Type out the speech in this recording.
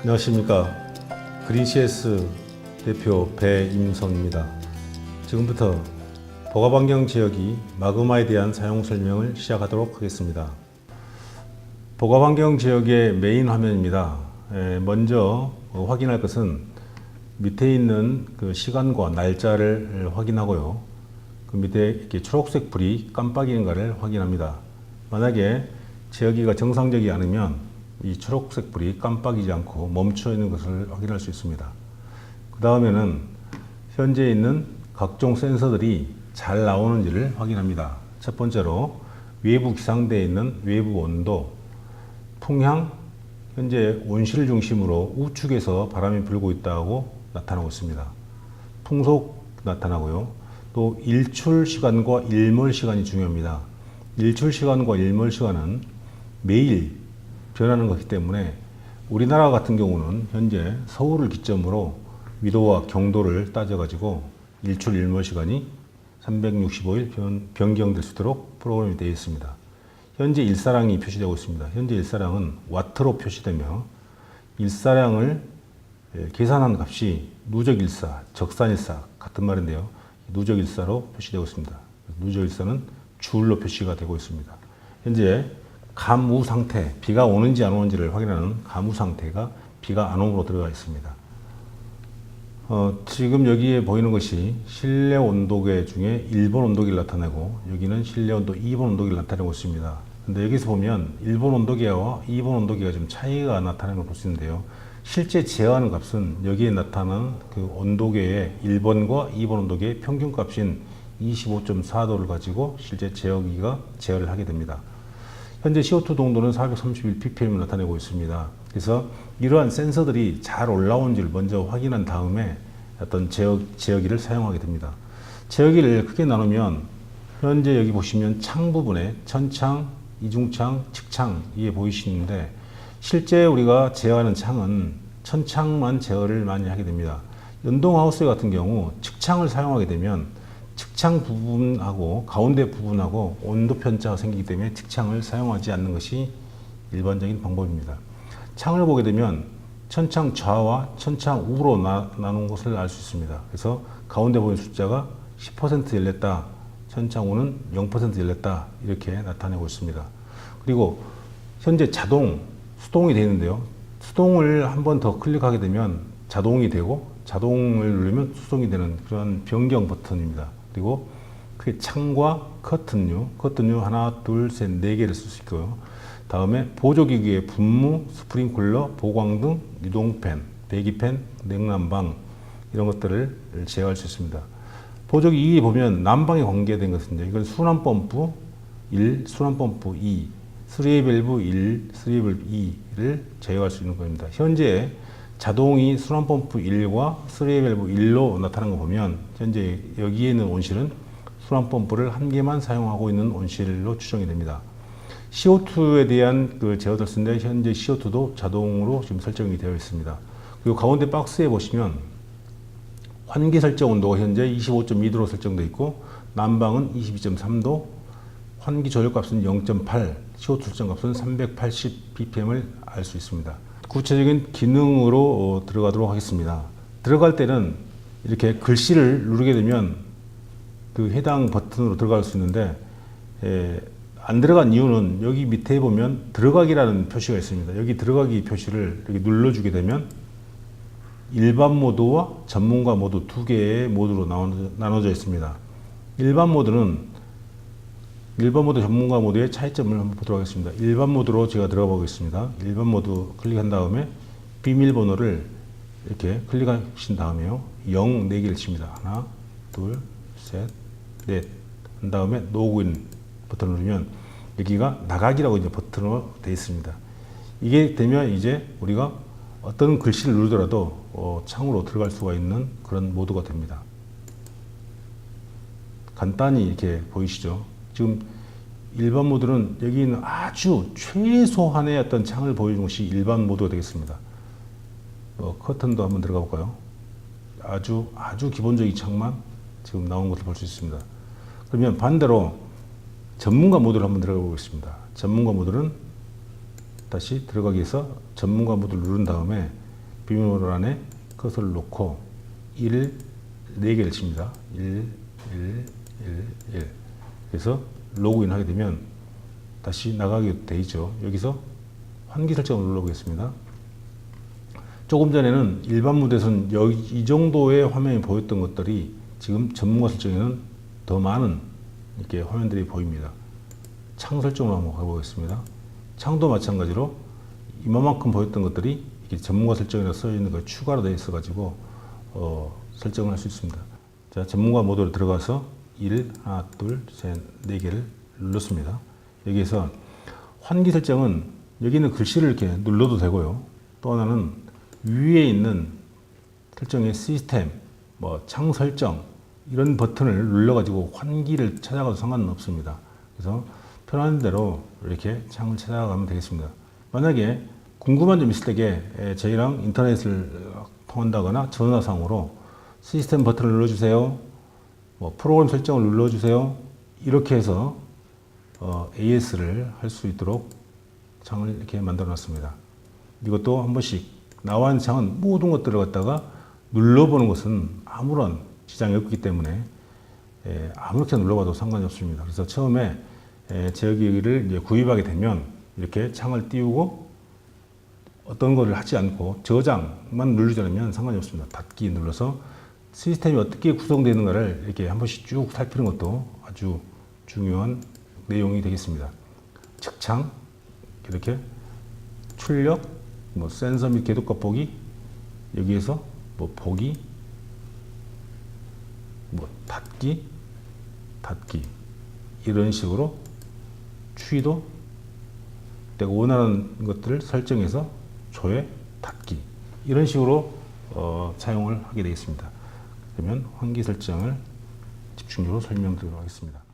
안녕하십니까. 그린CS 대표 배임성입니다. 지금부터 보가반경 지역이 마그마에 대한 사용 설명을 시작하도록 하겠습니다. 보가반경 지역의 메인 화면입니다. 에, 먼저 어, 확인할 것은 밑에 있는 그 시간과 날짜를 확인하고요. 그 밑에 이렇게 초록색 불이 깜빡이는가를 확인합니다. 만약에 제어기가 정상적이 않으면 이 초록색 불이 깜빡이지 않고 멈춰 있는 것을 확인할 수 있습니다. 그 다음에는 현재 있는 각종 센서들이 잘 나오는지를 확인합니다. 첫 번째로 외부 기상대에 있는 외부 온도, 풍향, 현재 온실 중심으로 우측에서 바람이 불고 있다고 나타나고 있습니다. 풍속 나타나고요. 또 일출 시간과 일몰 시간이 중요합니다. 일출 시간과 일몰 시간은 매일 변하는 것이기 때문에 우리나라 같은 경우는 현재 서울을 기점으로 위도와 경도를 따져가지고 일출 일몰 시간이 365일 변, 변경될 수 있도록 프로그램이 되어 있습니다. 현재 일사량이 표시되고 있습니다. 현재 일사량은 와트로 표시되며 일사량을 예, 계산한 값이 누적일사, 적산일사 같은 말인데요. 누적일사로 표시되고 있습니다. 누적일사는 줄로 표시가 되고 있습니다. 현재 감우 상태, 비가 오는지 안 오는지를 확인하는 감우 상태가 비가 안 오므로 들어가 있습니다. 어, 지금 여기에 보이는 것이 실내 온도계 중에 1번 온도계를 나타내고 여기는 실내 온도 2번 온도계를 나타내고 있습니다. 근데 여기서 보면 1번 온도계와 2번 온도계가 좀 차이가 나타나는 걸 볼 수 있는데요. 실제 제어하는 값은 여기에 나타나는 그 온도계의 1번과 2번 온도계의 평균 값인 25.4도를 가지고 실제 제어기가 제어를 하게 됩니다. 현재 CO2 농도는 431 ppm을 나타내고 있습니다. 그래서 이러한 센서들이 잘 올라온지를 먼저 확인한 다음에 어떤 제어, 제어기를 사용하게 됩니다. 제어기를 크게 나누면 현재 여기 보시면 창 부분에 천창, 이중창, 측창 이게 보이시는데 실제 우리가 제어하는 창은 천창만 제어를 많이 하게 됩니다. 연동하우스 같은 경우 측창을 사용하게 되면 측창 부분하고 가운데 부분하고 온도 편차가 생기기 때문에 측창을 사용하지 않는 것이 일반적인 방법입니다. 창을 보게 되면 천창 좌와 천창 우로 나, 나눈 것을 알 수 있습니다. 그래서 가운데 보이는 숫자가 10% 열렸다, 천창 우는 0% 열렸다 이렇게 나타내고 있습니다. 그리고 현재 자동 수동이 되는데요. 수동을 한 번 더 클릭하게 되면 자동이 되고 자동을 누르면 수동이 되는 그런 변경 버튼입니다. 그리고 크게 창과 커튼류, 커튼류 하나, 둘, 셋, 네 개를 쓸 수 있고요. 다음에 보조기기의 분무, 스프링클러, 보광등, 유동팬, 배기팬, 냉난방 이런 것들을 제어할 수 있습니다. 보조기기 보면 난방에 관계된 것인데 이건 순환펌프 1, 순환펌프 2, 3밸브 1, 3밸브 2를 제어할 수 있는 겁니다. 현재 자동이 순환펌프 1과 3밸브 1로 나타난 거 보면 현재 여기에 있는 온실은 순환펌프를 한 개만 사용하고 있는 온실로 추정이 됩니다. CO2에 대한 그 제어들인데 현재 CO2도 자동으로 지금 설정이 되어 있습니다. 그리고 가운데 박스에 보시면 환기 설정 온도가 현재 25.2도로 설정되어 있고 난방은 22.3도, 환기 조절값은 0.8, CO2 설정값은 380 ppm을 알 수 있습니다. 구체적인 기능으로 어, 들어가도록 하겠습니다. 들어갈 때는 이렇게 글씨를 누르게 되면 그 해당 버튼으로 들어갈 수 있는데 에, 안 들어간 이유는 여기 밑에 보면 들어가기라는 표시가 있습니다. 여기 들어가기 표시를 이렇게 눌러주게 되면 일반 모드와 전문가 모드 두 개의 모드로 나눠져 있습니다. 일반 모드는 일반 모드, 전문가 모드의 차이점을 한번 보도록 하겠습니다. 일반 모드로 제가 들어가 보겠습니다. 일반 모드 클릭한 다음에 비밀번호를 이렇게 클릭하신 다음에요. 0, 4개를 칩니다. 하나, 둘, 셋, 넷. 한 다음에 로그인 버튼을 누르면 여기가 나가기라고 이제 버튼으로 되어 있습니다. 이게 되면 이제 우리가 어떤 글씨를 누르더라도 어, 창으로 들어갈 수가 있는 그런 모드가 됩니다. 간단히 이렇게 보이시죠? 지금 일반 모드는 여기 있는 아주 최소한의 어떤 창을 보여주는 것이 일반 모드가 되겠습니다. 어, 커튼도 한번 들어가 볼까요? 아주 아주 기본적인 창만 지금 나온 것을 볼 수 있습니다. 그러면 반대로 전문가 모드를 한번 들어가 보겠습니다. 전문가 모드는 다시 들어가기 위해서 전문가 모드를 누른 다음에 비밀번호 안에 커서를 놓고 1, 4개를 칩니다. 1, 1, 1, 1. 그래서 로그인 하게 되면 다시 나가게 돼 있죠. 여기서 환기 설정을 눌러보겠습니다. 조금 전에는 일반 여기 이 정도의 화면이 보였던 것들이 지금 전문가 설정에는 더 많은 이렇게 화면들이 보입니다. 창 설정을 한번 가보겠습니다. 창도 마찬가지로 이만큼 보였던 것들이 이렇게 전문가 설정이라 써 있는 거 추가로 되어 있어 가지고 어, 설정을 할 수 있습니다. 자, 전문가 모드로 들어가서 1, 하나, 둘, 셋, 네 개를 눌렀습니다. 여기에서 환기 설정은 여기는 글씨를 이렇게 눌러도 되고요. 또 하나는 위에 있는 설정의 시스템, 뭐 창 설정 이런 버튼을 눌러가지고 환기를 찾아가도 상관은 없습니다. 그래서 편한 대로 이렇게 창을 찾아가면 되겠습니다. 만약에 궁금한 점 있을 에, 저희랑 인터넷을 통한다거나 전화상으로 시스템 버튼을 눌러주세요. 뭐 프로그램 설정을 눌러주세요. 이렇게 해서 어, AS를 할 수 있도록 창을 이렇게 만들어 놨습니다. 이것도 한 번씩 나와 있는 창은 모든 것들을 갖다가 눌러보는 것은 아무런 지장이 없기 때문에 에, 아무렇게 눌러봐도 상관이 없습니다. 그래서 처음에 에, 제어기를 이제 구입하게 되면 이렇게 창을 띄우고 어떤 거를 하지 않고 저장만 누르지 않으면 상관이 없습니다. 닫기 눌러서 시스템이 어떻게 구성되는가를 이렇게 한 번씩 쭉 살피는 것도 아주 중요한 내용이 되겠습니다. 측창 이렇게 출력, 뭐 센서 및 궤도값 보기 여기에서 뭐 보기, 뭐 닫기, 닫기 이런 식으로 추이도 내가 원하는 것들을 설정해서 조회, 닫기 이런 식으로 어, 사용을 하게 되겠습니다. 그러면 환기 설정을 집중적으로 설명드리도록 하겠습니다.